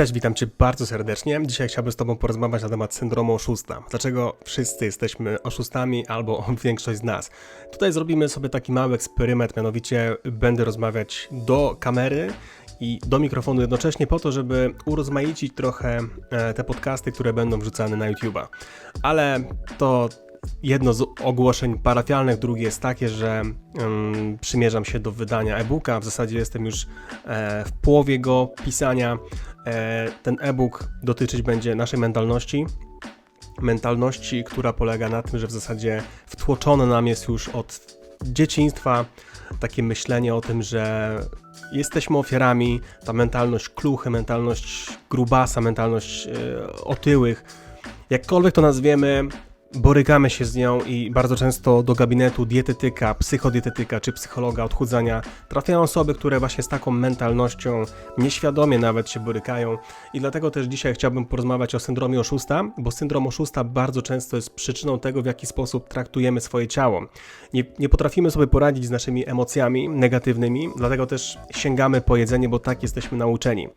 Cześć, witam Cię bardzo serdecznie. Dzisiaj chciałbym z Tobą porozmawiać na temat syndromu oszusta. Dlaczego wszyscy jesteśmy oszustami albo większość z nas? Tutaj zrobimy sobie taki mały eksperyment, mianowicie będę rozmawiać do kamery i do mikrofonu jednocześnie po to, żeby urozmaicić trochę e, te podcasty, które będą wrzucane na YouTube'a. Ale to jedno z ogłoszeń parafialnych, drugie jest takie, że um, przymierzam się do wydania e-booka. W zasadzie jestem już e, w połowie go pisania. E, ten e-book dotyczyć będzie naszej mentalności. Mentalności, która polega na tym, że w zasadzie wtłoczone nam jest już od dzieciństwa takie myślenie o tym, że jesteśmy ofiarami, ta mentalność kluchy, mentalność grubasa, mentalność e, otyłych, jakkolwiek to nazwiemy, borykamy się z nią i bardzo często do gabinetu dietetyka, psychodietetyka czy psychologa odchudzania trafiają osoby, które właśnie z taką mentalnością nieświadomie nawet się borykają i dlatego też dzisiaj chciałbym porozmawiać o syndromie oszusta, bo syndrom oszusta bardzo często jest przyczyną tego, w jaki sposób traktujemy swoje ciało. Nie, nie potrafimy sobie poradzić z naszymi emocjami negatywnymi, dlatego też sięgamy po jedzenie, bo tak jesteśmy nauczeni.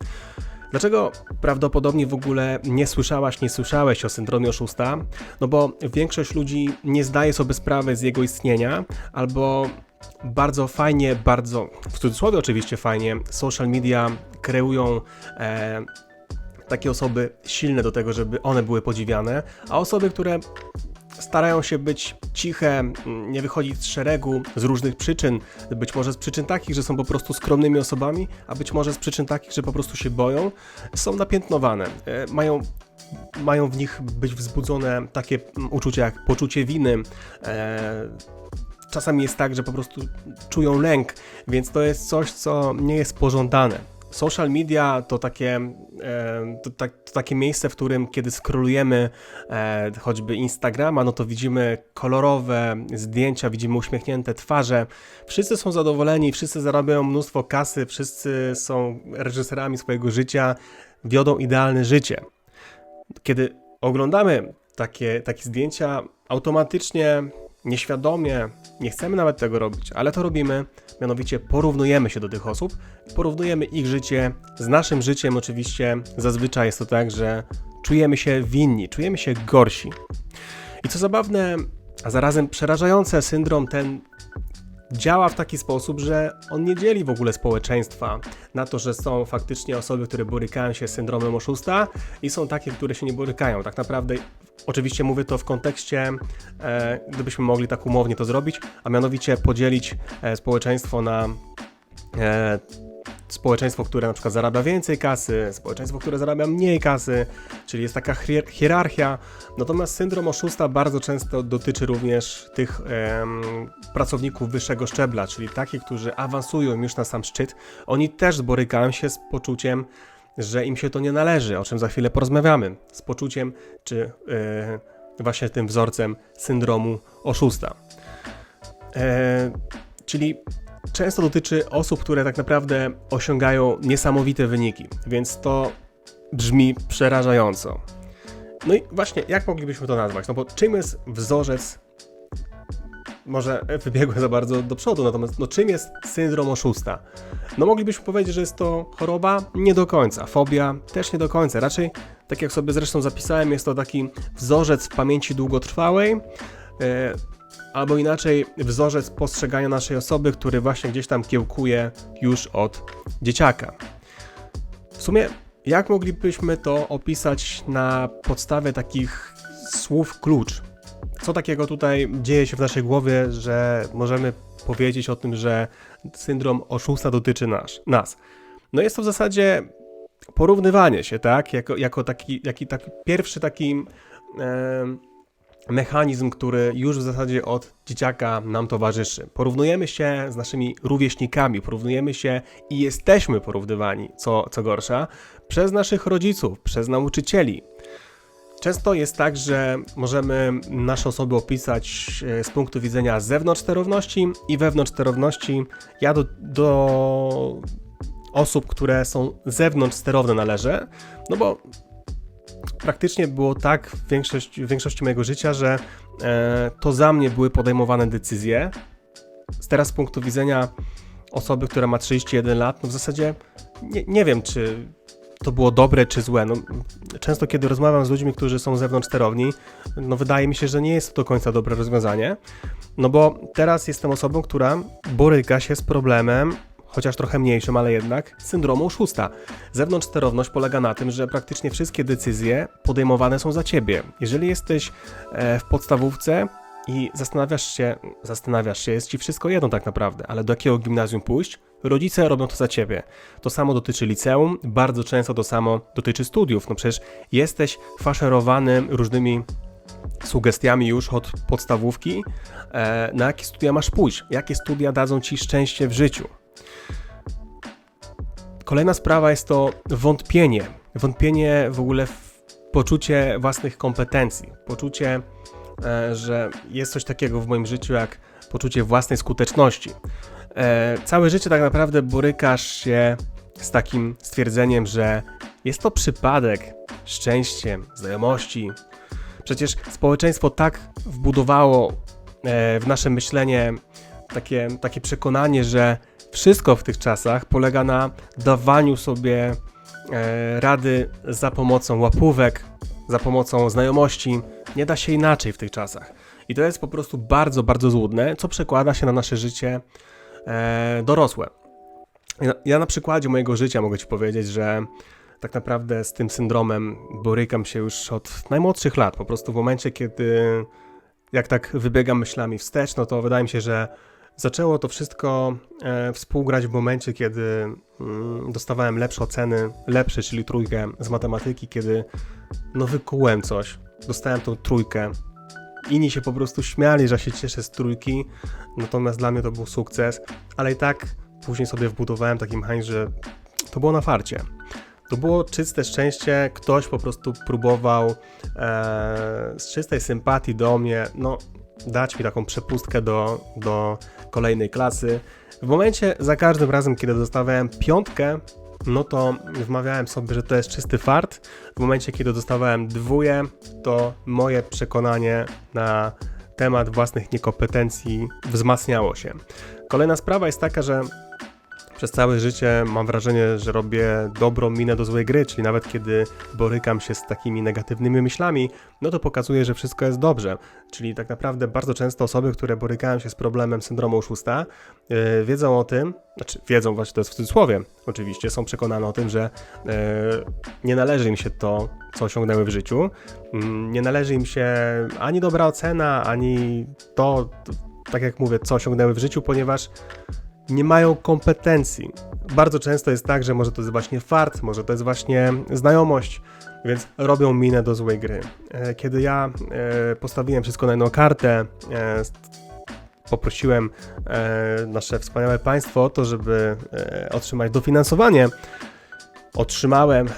Dlaczego prawdopodobnie w ogóle nie słyszałaś, nie słyszałeś o syndromie oszusta? No bo większość ludzi nie zdaje sobie sprawy z jego istnienia, albo bardzo fajnie, bardzo, w cudzysłowie oczywiście fajnie, social media kreują e, takie osoby silne do tego, żeby one były podziwiane, a osoby, które starają się być ciche, nie wychodzić z szeregu z różnych przyczyn. Być może z przyczyn takich, że są po prostu skromnymi osobami, a być może z przyczyn takich, że po prostu się boją, są napiętnowane. E, mają mają w nich być wzbudzone takie uczucia jak poczucie winy. E, czasami jest tak, że po prostu czują lęk, więc to jest coś, co nie jest pożądane. Social media to takie, to, to, to, takie miejsce, w którym kiedy skrolujemy e, choćby Instagrama, no to widzimy kolorowe zdjęcia, widzimy uśmiechnięte twarze. Wszyscy są zadowoleni, wszyscy zarabiają mnóstwo kasy, wszyscy są reżyserami swojego życia, wiodą idealne życie. Kiedy oglądamy takie, takie zdjęcia, automatycznie nieświadomie, nie chcemy nawet tego robić, ale to robimy, mianowicie porównujemy się do tych osób, porównujemy ich życie z naszym życiem. Oczywiście zazwyczaj jest to tak, że czujemy się winni, czujemy się gorsi. I co zabawne, a zarazem przerażające, syndrom ten działa w taki sposób, że on nie dzieli w ogóle społeczeństwa na to, że są faktycznie osoby, które borykają się z syndromem oszusta i są takie, które się nie borykają. Tak naprawdę, oczywiście mówię to w kontekście, e, gdybyśmy mogli tak umownie to zrobić, a mianowicie podzielić e, społeczeństwo na e, społeczeństwo, które na przykład zarabia więcej kasy, społeczeństwo, które zarabia mniej kasy, czyli jest taka hierarchia. Natomiast syndrom oszusta bardzo często dotyczy również tych em, pracowników wyższego szczebla, czyli takich, którzy awansują już na sam szczyt. Oni też borykają się z poczuciem, że im się to nie należy, o czym za chwilę porozmawiamy, z poczuciem czy e, właśnie tym wzorcem syndromu oszusta. E, czyli często dotyczy osób, które tak naprawdę osiągają niesamowite wyniki, więc to brzmi przerażająco. No i właśnie, jak moglibyśmy to nazwać? No bo czym jest wzorzec? Może wybiegłem za bardzo do przodu, natomiast no czym jest syndrom oszusta? No moglibyśmy powiedzieć, że jest to choroba? Nie do końca. Fobia? Też nie do końca. Raczej, tak jak sobie zresztą zapisałem, jest to taki wzorzec w pamięci długotrwałej, e, albo inaczej wzorzec postrzegania naszej osoby, który właśnie gdzieś tam kiełkuje już od dzieciaka. W sumie, jak moglibyśmy to opisać na podstawie takich słów klucz? Co takiego tutaj dzieje się w naszej głowie, że możemy powiedzieć o tym, że syndrom oszusta dotyczy nas? nas? No jest to w zasadzie porównywanie się, tak? Jako, jako taki, jaki, taki pierwszy taki. Mechanizm, który już w zasadzie od dzieciaka nam towarzyszy. Porównujemy się z naszymi rówieśnikami, porównujemy się i jesteśmy porównywani, co, co gorsza, przez naszych rodziców, przez nauczycieli. Często jest tak, że możemy nasze osoby opisać e, z punktu widzenia zewnątrz sterowności i wewnątrz sterowności. Ja do, do osób, które są zewnątrz sterowne należę, no bo praktycznie było tak w, większość, w większości mojego życia, że e, to za mnie były podejmowane decyzje. Teraz z punktu widzenia osoby, która ma 31 lat, no w zasadzie nie, nie wiem, czy to było dobre czy złe. No, często kiedy rozmawiam z ludźmi, którzy są zewnątrz sterowni, no wydaje mi się, że nie jest to do końca dobre rozwiązanie, no bo teraz jestem osobą, która boryka się z problemem, chociaż trochę mniejszym, ale jednak, syndromu oszusta. Zewnątrz sterowność polega na tym, że praktycznie wszystkie decyzje podejmowane są za ciebie. Jeżeli jesteś e, w podstawówce, i zastanawiasz się, zastanawiasz się, jest ci wszystko jedno tak naprawdę, ale do jakiego gimnazjum pójść? Rodzice robią to za ciebie. To samo dotyczy liceum, bardzo często to samo dotyczy studiów. No przecież jesteś faszerowany różnymi sugestiami już od podstawówki, e, na jakie studia masz pójść, jakie studia dadzą ci szczęście w życiu. Kolejna sprawa jest to wątpienie. Wątpienie w ogóle w poczucie własnych kompetencji, poczucie E, że jest coś takiego w moim życiu jak poczucie własnej skuteczności. E, całe życie tak naprawdę borykasz się z takim stwierdzeniem, że jest to przypadek, szczęście, znajomości. Przecież społeczeństwo tak wbudowało e, w nasze myślenie takie, takie przekonanie, że wszystko w tych czasach polega na dawaniu sobie rady za pomocą łapówek, za pomocą znajomości. Nie da się inaczej w tych czasach. I to jest po prostu bardzo, bardzo złudne, co przekłada się na nasze życie e, dorosłe. Ja na przykładzie mojego życia mogę Ci powiedzieć, że tak naprawdę z tym syndromem borykam się już od najmłodszych lat. Po prostu w momencie, kiedy jak tak wybiegam myślami wstecz, no to wydaje mi się, że zaczęło to wszystko e, współgrać w momencie, kiedy mm, dostawałem lepsze oceny, lepsze, czyli trójkę z matematyki, kiedy no wykułem coś, dostałem tą trójkę. Inni się po prostu śmiali, że się cieszę z trójki, natomiast dla mnie to był sukces, ale i tak później sobie wbudowałem taki mechanizm, że to było na farcie. To było czyste szczęście, ktoś po prostu próbował e, z czystej sympatii do mnie, no dać mi taką przepustkę do, do kolejnej klasy. W momencie, za każdym razem, kiedy dostawałem piątkę, no to wmawiałem sobie, że to jest czysty fart. W momencie, kiedy dostawałem dwóje, to moje przekonanie na temat własnych niekompetencji wzmacniało się. Kolejna sprawa jest taka, że przez całe życie mam wrażenie, że robię dobrą minę do złej gry, czyli nawet kiedy borykam się z takimi negatywnymi myślami, no to pokazuje, że wszystko jest dobrze. Czyli tak naprawdę bardzo często osoby, które borykają się z problemem syndromu oszusta, yy, wiedzą o tym, znaczy wiedzą, właśnie to jest w cudzysłowie, oczywiście, są przekonane o tym, że yy, nie należy im się to, co osiągnęły w życiu, yy, nie należy im się ani dobra ocena, ani to, tak jak mówię, co osiągnęły w życiu, ponieważ nie mają kompetencji. Bardzo często jest tak, że może to jest właśnie fart, może to jest właśnie znajomość, więc robią minę do złej gry. E, kiedy ja e, postawiłem wszystko na jedną kartę, e, poprosiłem nasze wspaniałe państwo o to, żeby otrzymać dofinansowanie, otrzymałem,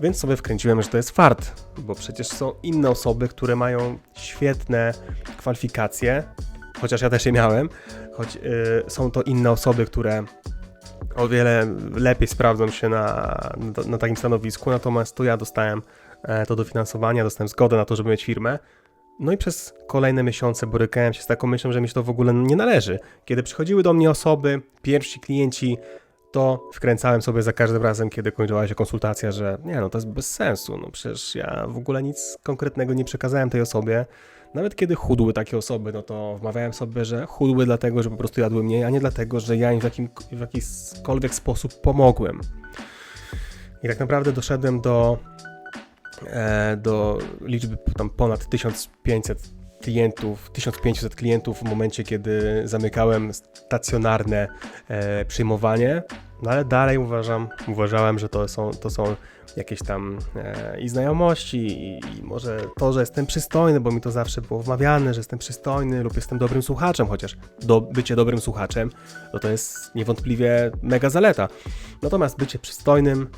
więc sobie wkręciłem, że to jest fart, bo przecież są inne osoby, które mają świetne kwalifikacje, chociaż ja też je miałem, choć y, są to inne osoby, które o wiele lepiej sprawdzą się na, na, na takim stanowisku, natomiast to ja dostałem e, to dofinansowanie, dostałem zgodę na to, żeby mieć firmę. No i przez kolejne miesiące borykałem się z taką myślą, że mi się to w ogóle nie należy. Kiedy przychodziły do mnie osoby, pierwsi klienci, to wkręcałem sobie za każdym razem, kiedy kończyła się konsultacja, że nie, no to jest bez sensu, no przecież ja w ogóle nic konkretnego nie przekazałem tej osobie. Nawet kiedy chudły takie osoby, no to wmawiałem sobie, że chudły dlatego, że po prostu jadły mniej, a nie dlatego, że ja im w, jakim, w jakikolwiek sposób pomogłem. I tak naprawdę doszedłem do, e, do liczby tam ponad 1500 klientów, 1500 klientów w momencie, kiedy zamykałem stacjonarne e, przyjmowanie, no ale dalej uważam, uważałem, że to są, to są jakieś tam e, i znajomości i, i, może to, że jestem przystojny, bo mi to zawsze było wmawiane, że jestem przystojny lub jestem dobrym słuchaczem, chociaż do, bycie dobrym słuchaczem, no to jest niewątpliwie mega zaleta. Natomiast bycie przystojnym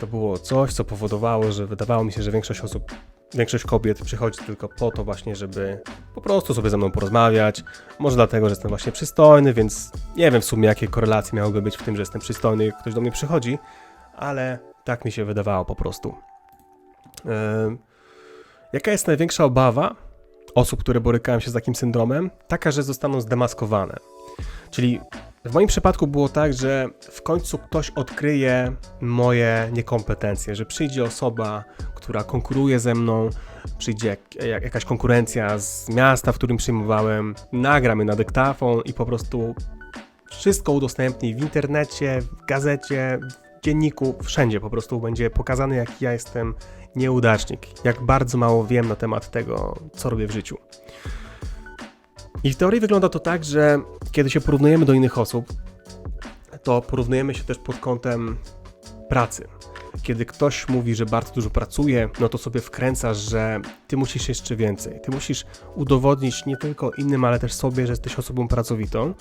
to było coś, co powodowało, że wydawało mi się, że większość osób Większość kobiet przychodzi tylko po to właśnie, żeby po prostu sobie ze mną porozmawiać. Może dlatego, że jestem właśnie przystojny, więc nie wiem w sumie jakie korelacje miałyby być w tym, że jestem przystojny, ktoś do mnie przychodzi, ale tak mi się wydawało po prostu. Jaka jest największa obawa osób, które borykają się z takim syndromem? Taka, że zostaną zdemaskowane. Czyli W moim przypadku było tak, że w końcu ktoś odkryje moje niekompetencje, że przyjdzie osoba, która konkuruje ze mną, przyjdzie jak, jak, jakaś konkurencja z miasta, w którym przyjmowałem, nagramy na dyktafon i po prostu wszystko udostępni w internecie, w gazecie, w dzienniku, wszędzie po prostu będzie pokazane, jaki ja jestem nieudacznik, jak bardzo mało wiem na temat tego, co robię w życiu. I w teorii wygląda to tak, że kiedy się porównujemy do innych osób, to porównujemy się też pod kątem pracy. Kiedy ktoś mówi, że bardzo dużo pracuje, no to sobie wkręcasz, że ty musisz jeszcze więcej. Ty musisz udowodnić nie tylko innym, ale też sobie, że jesteś osobą pracowitą.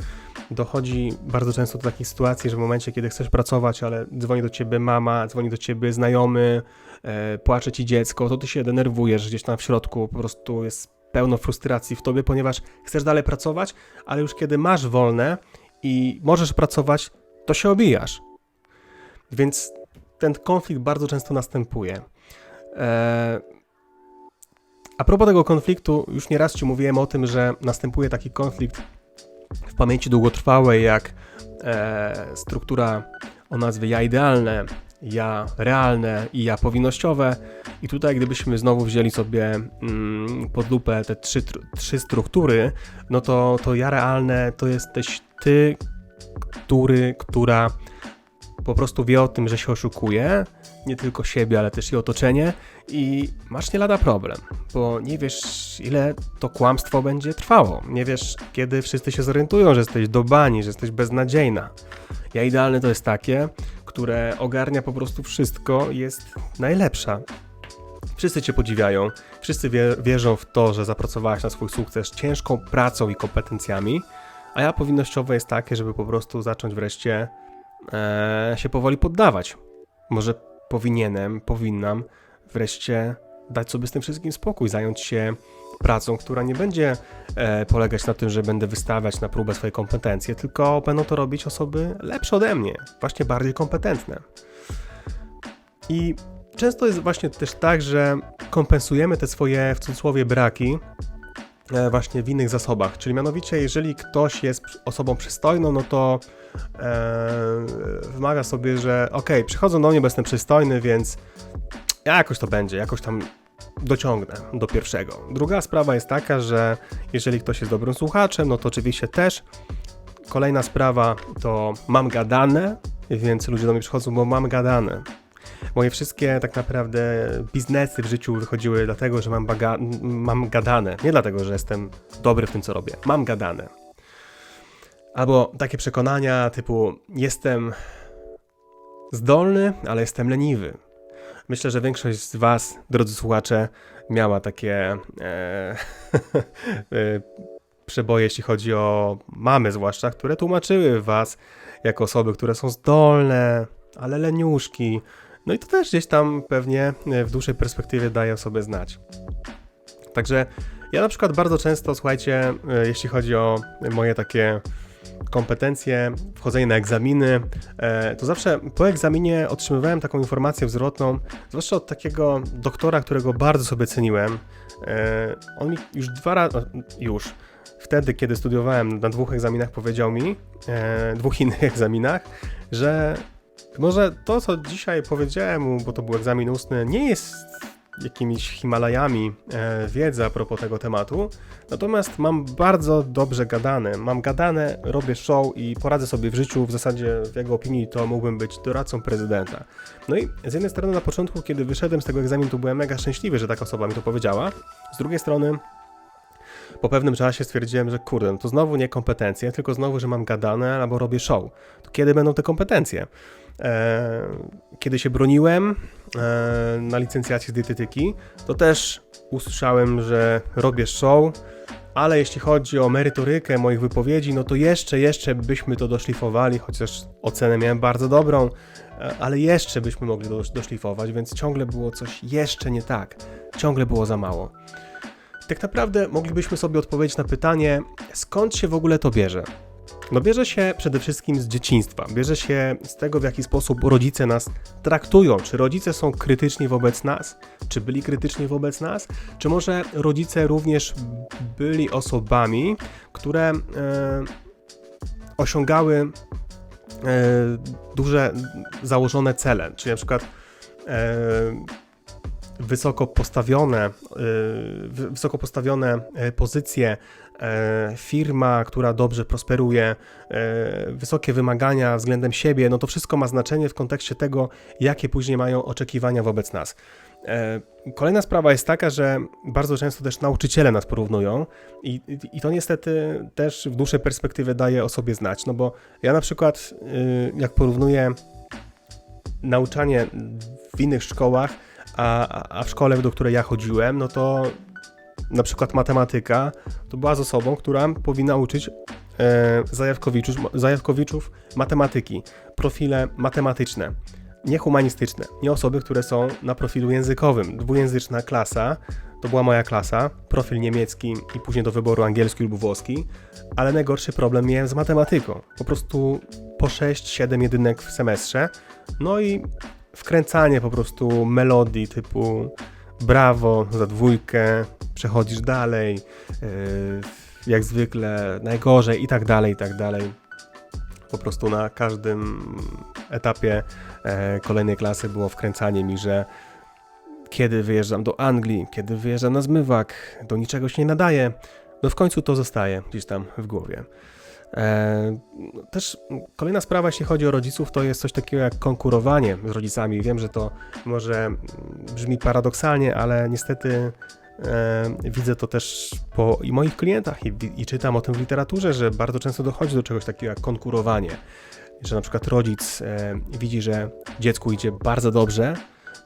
Dochodzi bardzo często do takiej sytuacji, że w momencie, kiedy chcesz pracować, ale dzwoni do ciebie mama, dzwoni do ciebie znajomy, e, płacze ci dziecko, to ty się denerwujesz gdzieś tam w środku, po prostu jest pełno frustracji w tobie, ponieważ chcesz dalej pracować, ale już kiedy masz wolne i możesz pracować, to się obijasz. Więc ten konflikt bardzo często następuje. Eee, a propos tego konfliktu, już nieraz Ci mówiłem o tym, że następuje taki konflikt w pamięci długotrwałej, jak e, struktura o nazwie ja idealne, ja realne i ja powinnościowe. I tutaj, gdybyśmy znowu wzięli sobie mm, pod lupę te trzy, trzy struktury, no to, to ja realne to jesteś ty, który, która po prostu wie o tym, że się oszukuje, nie tylko siebie, ale też i otoczenie i masz nie lada problem, bo nie wiesz ile to kłamstwo będzie trwało, nie wiesz kiedy wszyscy się zorientują, że jesteś do bani, że jesteś beznadziejna. Ja idealne to jest takie, które ogarnia po prostu wszystko, jest najlepsza. Wszyscy Cię podziwiają, wszyscy wie, wierzą w to, że zapracowałaś na swój sukces ciężką pracą i kompetencjami, a ja powinnościowe jest takie, żeby po prostu zacząć wreszcie e, się powoli poddawać. Może powinienem, powinnam wreszcie dać sobie z tym wszystkim spokój, zająć się pracą, która nie będzie e, polegać na tym, że będę wystawiać na próbę swoje kompetencje, tylko będą to robić osoby lepsze ode mnie, właśnie bardziej kompetentne. I często jest właśnie też tak, że kompensujemy te swoje w cudzysłowie braki e, właśnie w innych zasobach. Czyli mianowicie, jeżeli ktoś jest osobą przystojną, no to e, wymaga sobie, że ok, przychodzą do mnie, bo jestem przystojny, więc jakoś to będzie, jakoś tam dociągnę do pierwszego. Druga sprawa jest taka, że jeżeli ktoś jest dobrym słuchaczem, no to oczywiście też. Kolejna sprawa to mam gadane, więc ludzie do mnie przychodzą, bo mam gadane. Moje wszystkie tak naprawdę biznesy w życiu wychodziły dlatego, że mam, baga- mam gadane. Nie dlatego, że jestem dobry w tym, co robię. Mam gadane. Albo takie przekonania typu jestem zdolny, ale jestem leniwy. Myślę, że większość z Was, drodzy słuchacze, miała takie e, e, przeboje, jeśli chodzi o mamy, zwłaszcza, które tłumaczyły Was jako osoby, które są zdolne, ale leniuszki. No i to też gdzieś tam pewnie w dłuższej perspektywie daje o sobie znać. Także ja na przykład bardzo często, słuchajcie, e, jeśli chodzi o moje takie kompetencje, wchodzenie na egzaminy, e, to zawsze po egzaminie otrzymywałem taką informację zwrotną, zwłaszcza od takiego doktora, którego bardzo sobie ceniłem. E, on mi już dwa razy, już, wtedy, kiedy studiowałem na dwóch egzaminach, powiedział mi, e, dwóch innych egzaminach, że może to, co dzisiaj powiedziałem mu, bo to był egzamin ustny, nie jest jakimiś Himalajami e, wiedzę a propos tego tematu, natomiast mam bardzo dobrze gadane. Mam gadane, robię show i poradzę sobie w życiu. W zasadzie, w jego opinii, to mógłbym być doradcą prezydenta. No i z jednej strony na początku, kiedy wyszedłem z tego egzaminu, to byłem mega szczęśliwy, że taka osoba mi to powiedziała. Z drugiej strony, po pewnym czasie stwierdziłem, że kurde, no to znowu nie kompetencje, tylko znowu, że mam gadane albo robię show. To kiedy będą te kompetencje? E, kiedy się broniłem na licencjacie z dietetyki, to też usłyszałem, że robię show, ale jeśli chodzi o merytorykę moich wypowiedzi, no to jeszcze, jeszcze byśmy to doszlifowali, chociaż ocenę miałem bardzo dobrą, e, ale jeszcze byśmy mogli doszlifować, więc ciągle było coś jeszcze nie tak, ciągle było za mało. Tak naprawdę moglibyśmy sobie odpowiedzieć na pytanie, skąd się w ogóle to bierze? No bierze się przede wszystkim z dzieciństwa, bierze się z tego, w jaki sposób rodzice nas traktują. Czy rodzice są krytyczni wobec nas? Czy byli krytyczni wobec nas? Czy może rodzice również byli osobami, które e, osiągały e, duże założone cele, czyli na przykład e, wysoko postawione, wy- wysoko postawione e, pozycje, e, firma, która dobrze prosperuje, e, wysokie wymagania względem siebie, no to wszystko ma znaczenie w kontekście tego, jakie później mają oczekiwania wobec nas. Kolejna sprawa jest taka, że bardzo często też nauczyciele nas porównują i, i, i to niestety też w dłuższej perspektywie daje o sobie znać, no bo ja na przykład y, jak porównuję nauczanie w innych szkołach, a, a- w szkole, do której ja chodziłem, no to na przykład matematyka to była z osobą, która powinna uczyć e, zajawkowiczów, zajawkowiczów matematyki, profile matematyczne, nie humanistyczne, nie osoby, które są na profilu językowym. Dwujęzyczna klasa, to była moja klasa, profil niemiecki i później do wyboru angielski lub włoski, ale najgorszy problem miałem z matematyką. Po prostu po 6-7 jedynek w semestrze, no i wkręcanie po prostu melodii typu brawo za dwójkę, przechodzisz dalej, yy, jak zwykle najgorzej i tak dalej, i tak dalej. Po prostu na każdym etapie e, kolejnej klasy było wkręcanie mi, że kiedy wyjeżdżam do Anglii, kiedy wyjeżdżam na zmywak, do niczego się nie nadaje. No w końcu to zostaje gdzieś tam w głowie. E, też kolejna sprawa, jeśli chodzi o rodziców, to jest coś takiego jak konkurowanie z rodzicami. Wiem, że to może brzmi paradoksalnie, ale niestety e, widzę to też po i moich klientach i, i czytam o tym w literaturze, że bardzo często dochodzi do czegoś takiego jak konkurowanie. Że na przykład rodzic e, widzi, że dziecku idzie bardzo dobrze,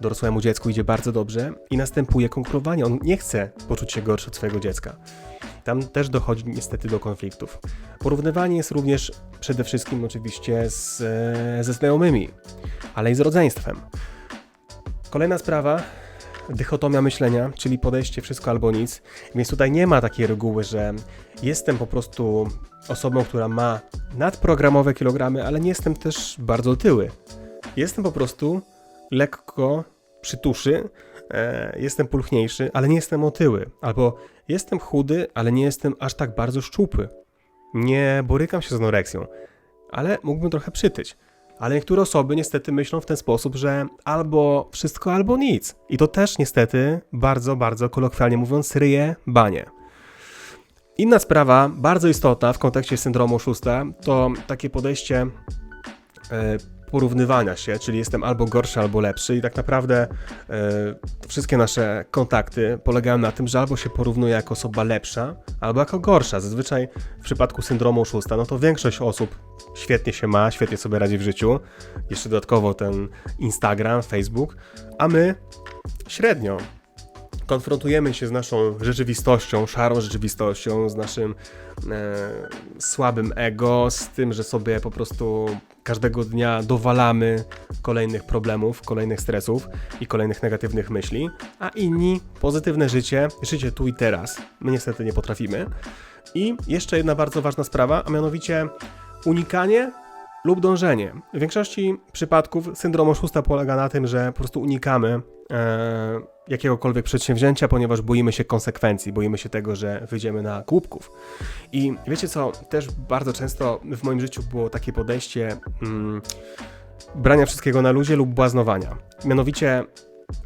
dorosłemu dziecku idzie bardzo dobrze i następuje konkurowanie. On nie chce poczuć się gorszy od swojego dziecka. Tam też dochodzi niestety do konfliktów. Porównywanie jest również przede wszystkim oczywiście z, e, ze znajomymi, ale i z rodzeństwem. Kolejna sprawa, dychotomia myślenia, czyli podejście wszystko albo nic. Więc tutaj nie ma takiej reguły, że jestem po prostu osobą, która ma nadprogramowe kilogramy, ale nie jestem też bardzo tyły. Jestem po prostu lekko przytuszy, e, jestem pulchniejszy, ale nie jestem otyły. Albo jestem chudy, ale nie jestem aż tak bardzo szczupły. Nie borykam się z anoreksją, ale mógłbym trochę przytyć. Ale niektóre osoby niestety myślą w ten sposób, że albo wszystko, albo nic. I to też niestety, bardzo, bardzo kolokwialnie mówiąc, ryje banie. Inna sprawa, bardzo istotna w kontekście syndromu oszusta, to takie podejście e, porównywania się, czyli jestem albo gorszy, albo lepszy i tak naprawdę e, wszystkie nasze kontakty polegają na tym, że albo się porównuje jako osoba lepsza, albo jako gorsza. Zazwyczaj w przypadku syndromu oszusta, no to większość osób świetnie się ma, świetnie sobie radzi w życiu, jeszcze dodatkowo ten Instagram, Facebook, a my średnio. Konfrontujemy się z naszą rzeczywistością, szarą rzeczywistością, z naszym e, słabym ego, z tym, że sobie po prostu każdego dnia dowalamy kolejnych problemów, kolejnych stresów i kolejnych negatywnych myśli, a inni pozytywne życie, życie tu i teraz. My niestety nie potrafimy. I jeszcze jedna bardzo ważna sprawa, a mianowicie unikanie lub dążenie. W większości przypadków syndrom oszusta polega na tym, że po prostu unikamy e, jakiegokolwiek przedsięwzięcia, ponieważ boimy się konsekwencji, boimy się tego, że wyjdziemy na głupków. I wiecie co, też bardzo często w moim życiu było takie podejście mm, brania wszystkiego na luzie lub błaznowania. Mianowicie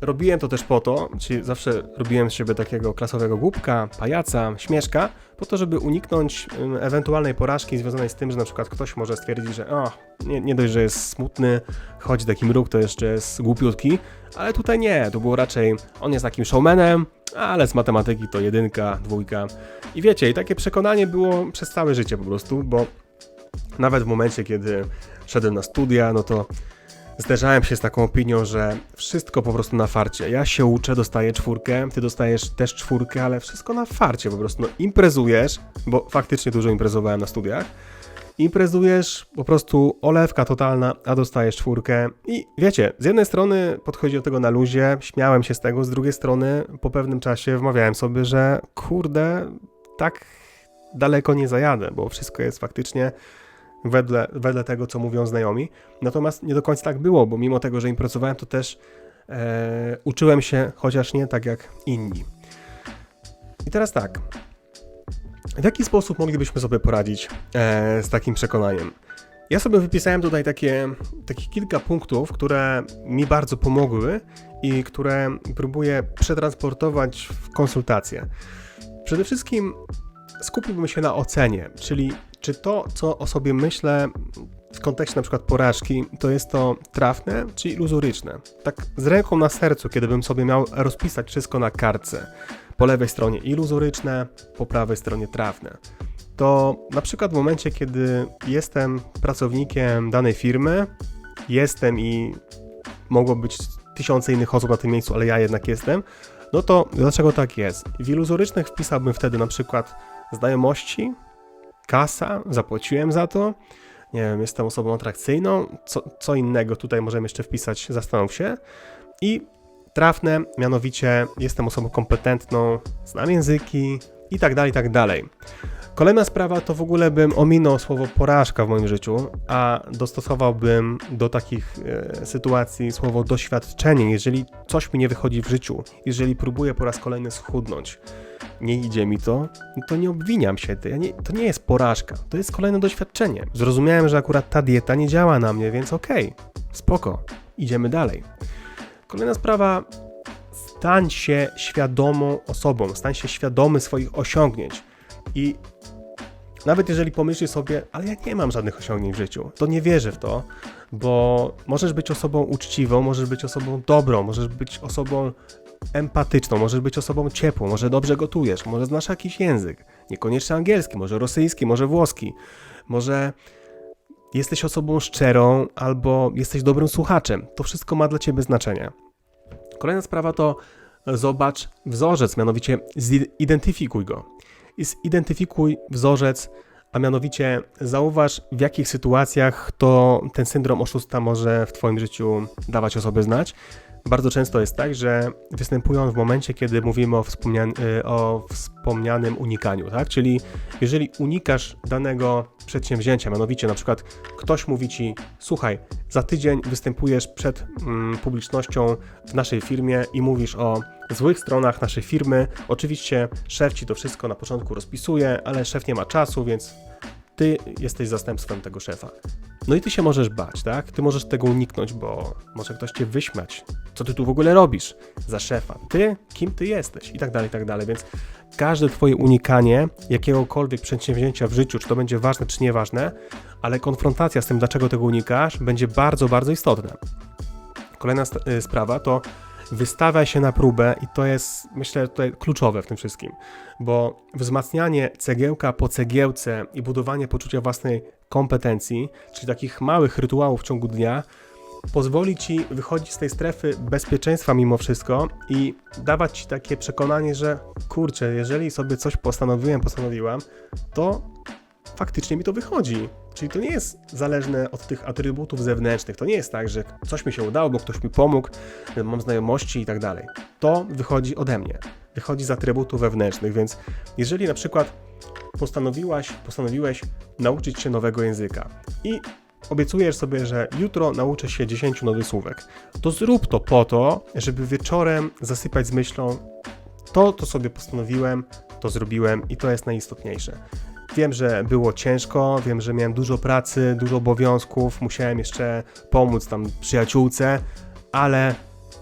robiłem to też po to, czyli zawsze robiłem z siebie takiego klasowego głupka, pajaca, śmieszka, po to, żeby uniknąć ewentualnej porażki związanej z tym, że na przykład ktoś może stwierdzić, że o, nie, nie dość, że jest smutny, chodzi taki mruk, to jeszcze jest głupiutki, ale tutaj nie, to było raczej, on jest takim showmanem, ale z matematyki to jedynka, dwójka. I wiecie, i takie przekonanie było przez całe życie po prostu, bo nawet w momencie, kiedy szedłem na studia, no to zderzałem się z taką opinią, że wszystko po prostu na farcie. Ja się uczę, dostaję czwórkę, ty dostajesz też czwórkę, ale wszystko na farcie po prostu. No, imprezujesz, bo faktycznie dużo imprezowałem na studiach. Imprezujesz, po prostu olewka totalna, a dostajesz czwórkę. I wiecie, z jednej strony podchodzi do tego na luzie, śmiałem się z tego, z drugiej strony po pewnym czasie wmawiałem sobie, że kurde, tak daleko nie zajadę, bo wszystko jest faktycznie wedle, wedle tego, co mówią znajomi. Natomiast nie do końca tak było, bo mimo tego, że imprezowałem, to też e, uczyłem się, chociaż nie tak jak inni. I teraz tak. W jaki sposób moglibyśmy sobie poradzić e, z takim przekonaniem? Ja sobie wypisałem tutaj takie, takie kilka punktów, które mi bardzo pomogły i które próbuję przetransportować w konsultacje. Przede wszystkim skupiłbym się na ocenie, czyli czy to, co o sobie myślę w kontekście na przykład porażki, to jest to trafne czy iluzoryczne. Tak z ręką na sercu, kiedy bym sobie miał rozpisać wszystko na kartce. Po lewej stronie iluzoryczne, po prawej stronie trafne. To na przykład w momencie, kiedy jestem pracownikiem danej firmy, jestem i mogło być tysiące innych osób na tym miejscu, ale ja jednak jestem, no to dlaczego tak jest? W iluzorycznych wpisałbym wtedy na przykład znajomości, kasa, zapłaciłem za to, nie wiem, jestem osobą atrakcyjną, co, co innego tutaj możemy jeszcze wpisać, zastanów się. I trafne, mianowicie jestem osobą kompetentną, znam języki i tak dalej, i tak dalej. Kolejna sprawa to w ogóle bym ominął słowo porażka w moim życiu, a dostosowałbym do takich e, sytuacji słowo doświadczenie. Jeżeli coś mi nie wychodzi w życiu, jeżeli próbuję po raz kolejny schudnąć, nie idzie mi to, no to nie obwiniam się. To, ja nie, to nie jest porażka, to jest kolejne doświadczenie. Zrozumiałem, że akurat ta dieta nie działa na mnie, więc okej, spoko, idziemy dalej. Kolejna sprawa, stań się świadomą osobą, stań się świadomy swoich osiągnięć. I nawet jeżeli pomyślisz sobie, ale ja nie mam żadnych osiągnięć w życiu, to nie wierzę w to, bo możesz być osobą uczciwą, możesz być osobą dobrą, możesz być osobą empatyczną, możesz być osobą ciepłą, może dobrze gotujesz, może znasz jakiś język, niekoniecznie angielski, może rosyjski, może włoski, może jesteś osobą szczerą albo jesteś dobrym słuchaczem. To wszystko ma dla ciebie znaczenie. Kolejna sprawa to zobacz wzorzec, mianowicie zidentyfikuj go. I zidentyfikuj wzorzec, a mianowicie zauważ w jakich sytuacjach to ten syndrom oszusta może w twoim życiu dawać o sobie znać bardzo często jest tak, że występują w momencie, kiedy mówimy o, wspomnian y, o wspomnianym unikaniu, tak? Czyli jeżeli unikasz danego przedsięwzięcia, mianowicie na przykład ktoś mówi ci, słuchaj, za tydzień występujesz przed mm, publicznością w naszej firmie i mówisz o złych stronach naszej firmy. Oczywiście szef ci to wszystko na początku rozpisuje, ale szef nie ma czasu, więc ty jesteś zastępstwem tego szefa. No i ty się możesz bać, tak? Ty możesz tego uniknąć, bo może ktoś cię wyśmiać. Co ty tu w ogóle robisz za szefa? Ty? Kim ty jesteś? I tak dalej, i tak dalej. Więc każde twoje unikanie jakiegokolwiek przedsięwzięcia w życiu, czy to będzie ważne, czy nieważne, ale konfrontacja z tym, dlaczego tego unikasz, będzie bardzo, bardzo istotna. Kolejna y, sprawa to wystawia się na próbę i to jest, myślę, tutaj kluczowe w tym wszystkim, bo wzmacnianie cegiełka po cegiełce i budowanie poczucia własnej kompetencji, czyli takich małych rytuałów w ciągu dnia, pozwoli ci wychodzić z tej strefy bezpieczeństwa mimo wszystko i dawać ci takie przekonanie, że kurczę, jeżeli sobie coś postanowiłem, postanowiłam, to faktycznie mi to wychodzi. Czyli to nie jest zależne od tych atrybutów zewnętrznych. To nie jest tak, że coś mi się udało, bo ktoś mi pomógł, mam znajomości i tak dalej. To wychodzi ode mnie. Wychodzi z atrybutów wewnętrznych, więc jeżeli na przykład postanowiłaś, postanowiłeś nauczyć się nowego języka i obiecujesz sobie, że jutro nauczę się 10 nowych słówek, to zrób to po to, żeby wieczorem zasypać z myślą to, to sobie postanowiłem, to zrobiłem i to jest najistotniejsze. Wiem, że było ciężko, wiem, że miałem dużo pracy, dużo obowiązków, musiałem jeszcze pomóc tam przyjaciółce, ale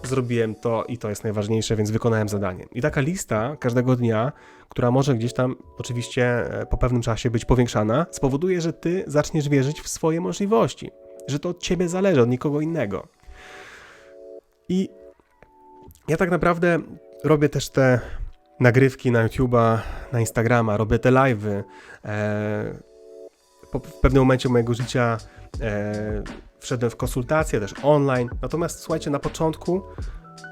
zrobiłem to i to jest najważniejsze, więc wykonałem zadanie. I taka lista każdego dnia, która może gdzieś tam oczywiście e, po pewnym czasie być powiększana, spowoduje, że ty zaczniesz wierzyć w swoje możliwości, że to od ciebie zależy, od nikogo innego. I ja tak naprawdę robię też te nagrywki na YouTube'a, na Instagrama, robię te live'y. E, po, w pewnym momencie mojego życia e, wszedłem w konsultacje też online. Natomiast słuchajcie, na początku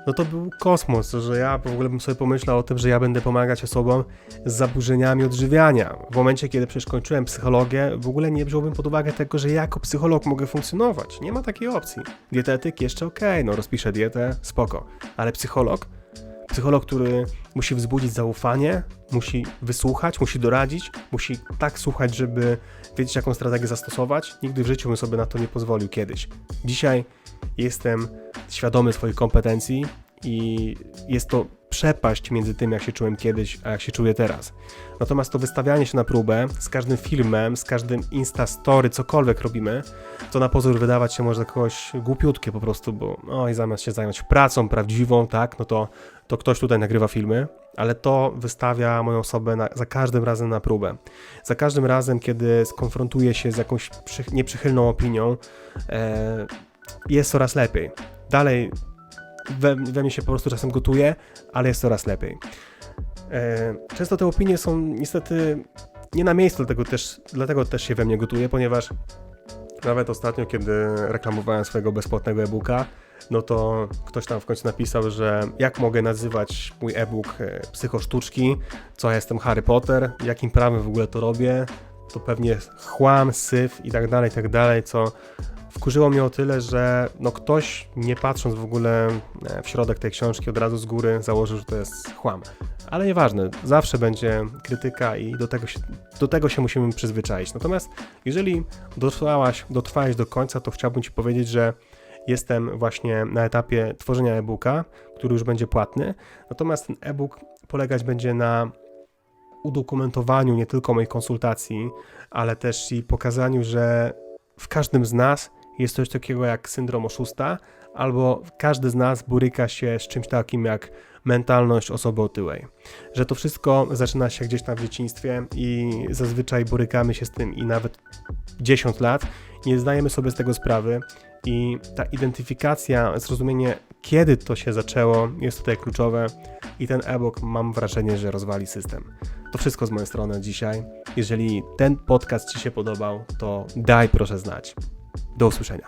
no to był kosmos, że ja w ogóle bym sobie pomyślał o tym, że ja będę pomagać osobom z zaburzeniami odżywiania. W momencie, kiedy przecież kończyłem psychologię, w ogóle nie wziąłbym pod uwagę tego, że ja jako psycholog mogę funkcjonować. Nie ma takiej opcji. Dietetyk jeszcze ok, no rozpiszę dietę, spoko. Ale psycholog? Psycholog, który musi wzbudzić zaufanie, musi wysłuchać, musi doradzić, musi tak słuchać, żeby wiedzieć, jaką strategię zastosować. Nigdy w życiu bym sobie na to nie pozwolił kiedyś. Dzisiaj jestem świadomy swoich kompetencji i jest to przepaść między tym, jak się czułem kiedyś, a jak się czuję teraz. Natomiast to wystawianie się na próbę z każdym filmem, z każdym Instastory, cokolwiek robimy, to na pozór wydawać się może kogoś głupiutkie po prostu, bo oj, zamiast się zająć pracą prawdziwą, tak, no to, to ktoś tutaj nagrywa filmy, ale to wystawia moją osobę na, za każdym razem na próbę. Za każdym razem, kiedy skonfrontuję się z jakąś przy, nieprzychylną opinią, e, jest coraz lepiej. Dalej we, we mnie się po prostu czasem gotuje, ale jest coraz lepiej. E, często te opinie są niestety nie na miejscu, dlatego też, dlatego też się we mnie gotuje, ponieważ nawet ostatnio, kiedy reklamowałem swojego bezpłatnego e-booka, no to ktoś tam w końcu napisał, że jak mogę nazywać mój e-book e, psychosztuczki, co ja jestem Harry Potter, jakim prawem w ogóle to robię, to pewnie chłam, syf i tak dalej, i tak dalej, co wkurzyło mnie o tyle, że no ktoś nie patrząc w ogóle e, w środek tej książki od razu z góry założył, że to jest chłam. Ale nieważne, zawsze będzie krytyka i do tego się, do tego się musimy przyzwyczaić. Natomiast jeżeli dotrwałaś, dotrwałeś do końca, to chciałbym Ci powiedzieć, że jestem właśnie na etapie tworzenia e-booka, który już będzie płatny. Natomiast ten e-book polegać będzie na udokumentowaniu nie tylko moich konsultacji, ale też i pokazaniu, że w każdym z nas jest coś takiego jak syndrom oszusta, albo każdy z nas boryka się z czymś takim jak mentalność osoby otyłej. Że to wszystko zaczyna się gdzieś tam w dzieciństwie i zazwyczaj borykamy się z tym i nawet 10 lat nie zdajemy sobie z tego sprawy i ta identyfikacja, zrozumienie kiedy to się zaczęło jest tutaj kluczowe i ten e-book mam wrażenie, że rozwali system. To wszystko z mojej strony dzisiaj. Jeżeli ten podcast Ci się podobał, to daj proszę znać. Do usłyszenia.